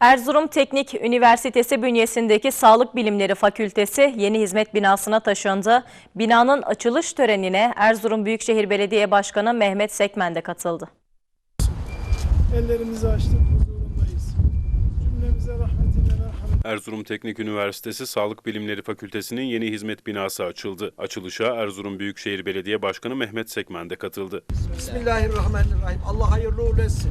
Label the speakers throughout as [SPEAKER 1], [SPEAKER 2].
[SPEAKER 1] Erzurum Teknik Üniversitesi bünyesindeki Sağlık Bilimleri Fakültesi yeni hizmet binasına taşındı. Binanın açılış törenine Erzurum Büyükşehir Belediye Başkanı Mehmet Sekmen de katıldı.
[SPEAKER 2] Ellerimizi açtık huzurundayız. Cümlemize rahmetinle merhamet.
[SPEAKER 3] Erzurum Teknik Üniversitesi Sağlık Bilimleri Fakültesi'nin yeni hizmet binası açıldı. Açılışa Erzurum Büyükşehir Belediye Başkanı Mehmet Sekmen de katıldı.
[SPEAKER 4] Bismillahirrahmanirrahim. Allah hayırlı uğurlu etsin.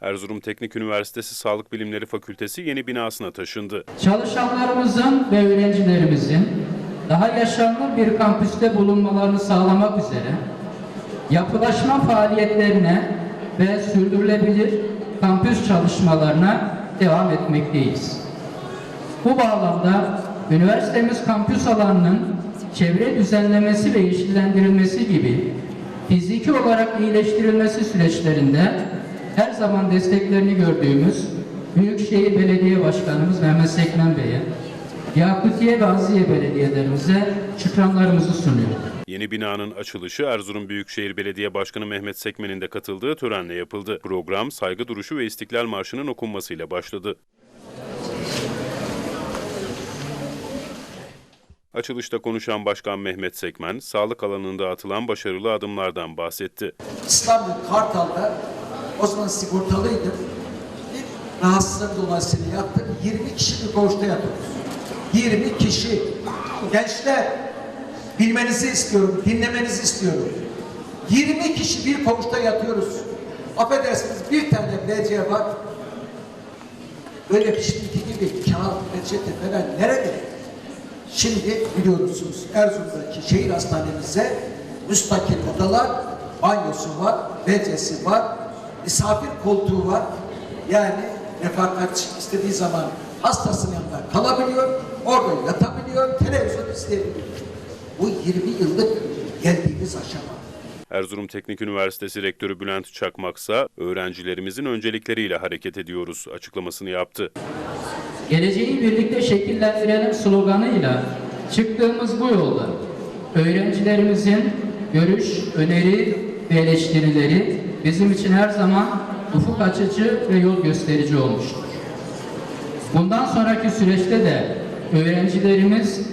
[SPEAKER 3] Erzurum Teknik Üniversitesi Sağlık Bilimleri Fakültesi yeni binasına taşındı.
[SPEAKER 5] Çalışanlarımızın ve öğrencilerimizin daha yaşamlı bir kampüste bulunmalarını sağlamak üzere yapılaşma faaliyetlerine ve sürdürülebilir kampüs çalışmalarına devam etmekteyiz. Bu bağlamda üniversitemiz kampüs alanının çevre düzenlemesi ve yeşillendirilmesi gibi fiziki olarak iyileştirilmesi süreçlerinde her zaman desteklerini gördüğümüz Büyükşehir Belediye Başkanımız Mehmet Sekmen Bey'e, Yakutiye ve Aziye belediyelerimize şükranlarımızı sunuyoruz.
[SPEAKER 3] Yeni binanın açılışı Erzurum Büyükşehir Belediye Başkanı Mehmet Sekmen'in de katıldığı törenle yapıldı. Program saygı duruşu ve İstiklal Marşı'nın okunmasıyla başladı. Açılışta konuşan Başkan Mehmet Sekmen, sağlık alanında atılan başarılı adımlardan bahsetti.
[SPEAKER 4] İstanbul Kartal'da o zaman sigortalıydım. Bir rahatsızlık dolayısıyla yattık. 20 kişi bir koğuşta yatıyoruz. 20 kişi. Gençler bilmenizi istiyorum, dinlemenizi istiyorum. 20 kişi bir koğuşta yatıyoruz. Affedersiniz bir tane BC var. Böyle bir şimdiki gibi kağıt, reçete falan nerede? Şimdi biliyorsunuz Erzurum'daki şehir hastanemizde müstakil odalar, banyosu var, WC'si var, misafir koltuğu var. Yani refakatçi istediği zaman hastasının yanında kalabiliyor, orada yatabiliyor, televizyon izleyebiliyor. Bu 20 yıllık geldiğimiz aşama.
[SPEAKER 3] Erzurum Teknik Üniversitesi Rektörü Bülent Çakmaksa, öğrencilerimizin öncelikleriyle hareket ediyoruz açıklamasını yaptı.
[SPEAKER 5] Geleceği birlikte şekillendirelim sloganıyla çıktığımız bu yolda öğrencilerimizin görüş, öneri ve eleştirileri bizim için her zaman ufuk açıcı ve yol gösterici olmuştur. Bundan sonraki süreçte de öğrencilerimiz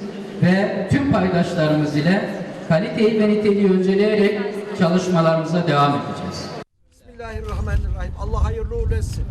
[SPEAKER 5] ve tüm paydaşlarımız ile kaliteyi ve niteliği önceleyerek çalışmalarımıza devam edeceğiz.
[SPEAKER 4] Bismillahirrahmanirrahim. Allah hayırlı uğurlu etsin.